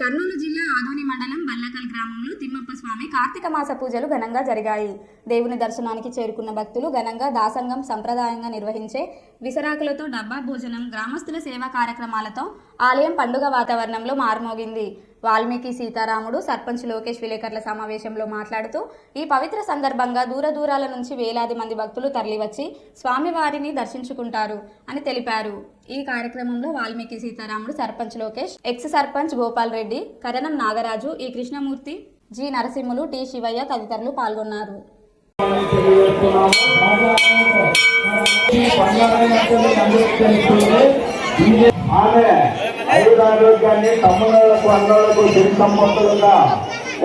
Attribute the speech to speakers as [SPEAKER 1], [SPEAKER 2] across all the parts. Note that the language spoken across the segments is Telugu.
[SPEAKER 1] కర్నూలు జిల్లా ఆదోని మండలం బల్లకల్ గ్రామంలో తిమ్మప్ప స్వామి కార్తీక మాస పూజలు ఘనంగా జరిగాయి. దేవుని దర్శనానికి చేరుకున్న భక్తులు ఘనంగా దాసంగం సంప్రదాయంగా నిర్వహించే విసరాకులతో డబ్బా భోజనం గ్రామస్తుల సేవా కార్యక్రమాలతో ఆలయం పండుగ వాతావరణంలో మారుమోగింది. వాల్మీకి సీతారాముడు సర్పంచ్ లోకేష్ విలేకరుల సమావేశంలో మాట్లాడుతూ ఈ పవిత్ర సందర్భంగా దూర దూరాల నుంచి వేలాది మంది భక్తులు తరలివచ్చి స్వామివారిని దర్శించుకుంటారు అని తెలిపారు. ఈ కార్యక్రమంలో Valmiki Sitaramudu sarpanch Lokesh ex sarpanch Gopal Reddy Karanam Nagaraju E Krishnamurthy G Narasimhulu T Sivayya తదితరులు పాల్గొన్నారు.
[SPEAKER 2] ఆమె ఐదు ఆరోగ్యాన్ని తమ్ముళ్ళకు అన్నలకు సిరి సంపత్తులుగా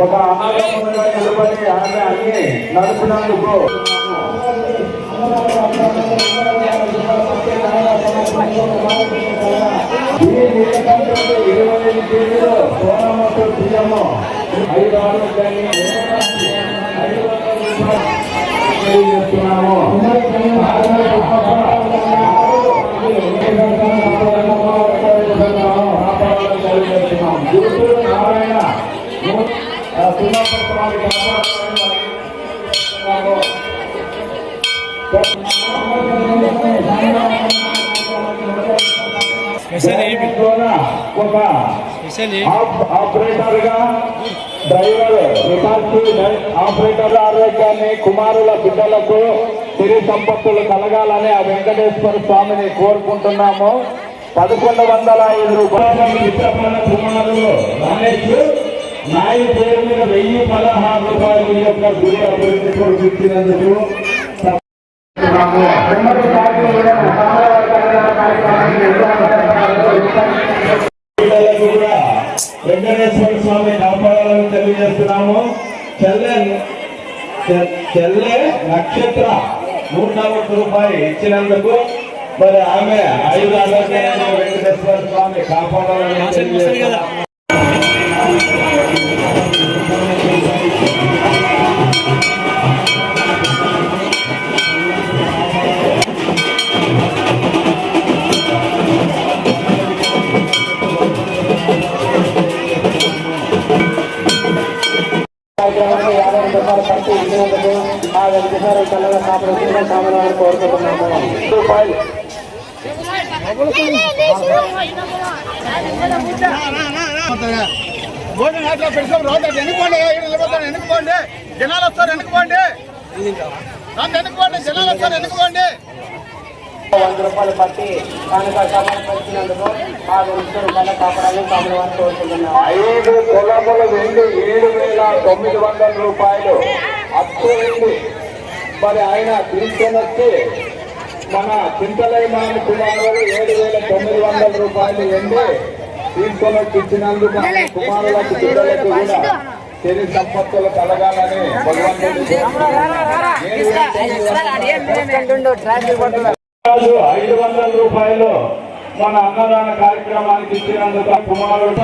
[SPEAKER 2] ఒక అనారోగ్యంగా నిలబడి ఆమె అన్ని నడుపునందుకు. ఈ నీలకంఠుడు ఇరవై ఐదు కేజీలు సోనామతో బియ్యము ఐదు ఆరోగ్యాన్ని వందల రూపాయలు తెలియజేస్తున్నాము గురుతుడు నారాయణ ఆపరేటర్గా డ్రైవర్ ఆపరేటర్ ఆరోగ్యాన్ని కుమారుల బిడ్డలకు సిరి సంపత్తులు కలగాలని ఆ వెంకటేశ్వర స్వామిని కోరుకుంటున్నాము. పదకొండు వందల ఐదు రూపాయల. నాయి పేరు మీద వెయ్యి పదహారు రూపాయలు యొక్క గురి అభివృద్ధి కొరకు ఇచ్చినందుకు వెంకటేశ్వర స్వామి కాపాడాలని తెలియజేస్తున్నాము. చెల్లె నక్షత్ర నూట నలభై రూపాయలు ఇచ్చినందుకు మరి ఆమె ఐదు ఆరోగ్యాలను వెంకటేశ్వర స్వామి కాపాడాలని తెలియజేస్తున్నాము. కార్యక్రమానికి యాభై రూపాయలు ఖర్చు ఇచ్చినందుకు ఆ వెంకటేశ్వర చల్లగా కాపాడుతున్న కామరాలను కోరుకుంటున్నాము రూపాయలు
[SPEAKER 3] భోజనం అట్లా పెట్టుకోండి రాదు ఎన్నుకోండి నిలబడతాను ఎన్నుకోండి జనాలు వస్తారు ఎన్నుకోండి నన్ను ఎన్నుకోండి జనాలు వస్తారు ఎన్నుకోండి
[SPEAKER 2] వంద రూపాయలు పట్టి కానుక సమర్పించినందుకు ఆ వెంకటేశ్వర చల్ల కాపాడాలని కామరాలను కోరుకుంటున్నాము ఐదు తులముల వెండి ఏడు వేల తొమ్మిది వందల రూపాయలు. అప్పు ఉంది మరి ఆయన తీసుకొని వచ్చి మన చింతలైమాని కుమారులు ఏడు వేల తొమ్మిది వందల రూపాయలు ఎండి తీసుకొని వచ్చి ఇచ్చినందుకు కుమారులకు పిల్లలకు కూడా శని సంపత్తులు కలగాలని భగవంతుడు ఐదు వందల రూపాయలు మన అన్నదాన కార్యక్రమానికి ఇచ్చినందుకు ఆ కుమారుడు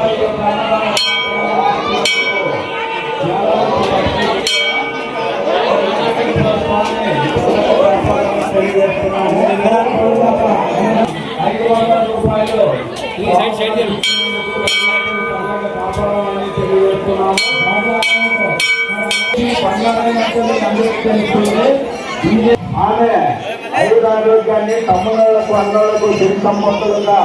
[SPEAKER 2] ఐదు వందల రూపాయలు
[SPEAKER 4] సైడ్
[SPEAKER 2] తెలియజేస్తున్నాము ఈ పండుగ ఆమె ఐదు ఆరోగ్యాన్ని తమ్ముళ్ళకు అన్నలకు సిరి సంపత్తులుగా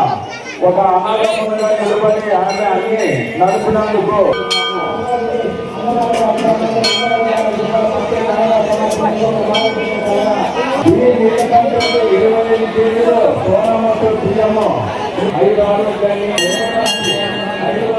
[SPEAKER 2] ఒక అనారోగ్యంగా నిలబడి ఆమె అన్ని నడుపునందుకు. ఇరవై ఐదు కేజీలు సోనామతో బియ్యము ఐదు ఆరోగ్యాన్ని ఐదు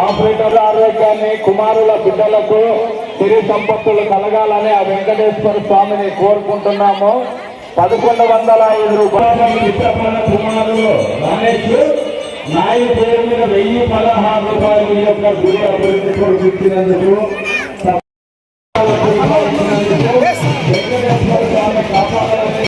[SPEAKER 2] ఆపరేటర్ ఆరోగ్యాన్ని కుమారుల బిడ్డలకు తిరి సంపత్తులు కలగాలని ఆ వెంకటేశ్వర స్వామిని కోరుకుంటున్నాము. పదకొండు వందల ఐదు రూపాయల పేరు మీద వెయ్యి పదహారు రూపాయలు యొక్క గురి అభివృద్ధి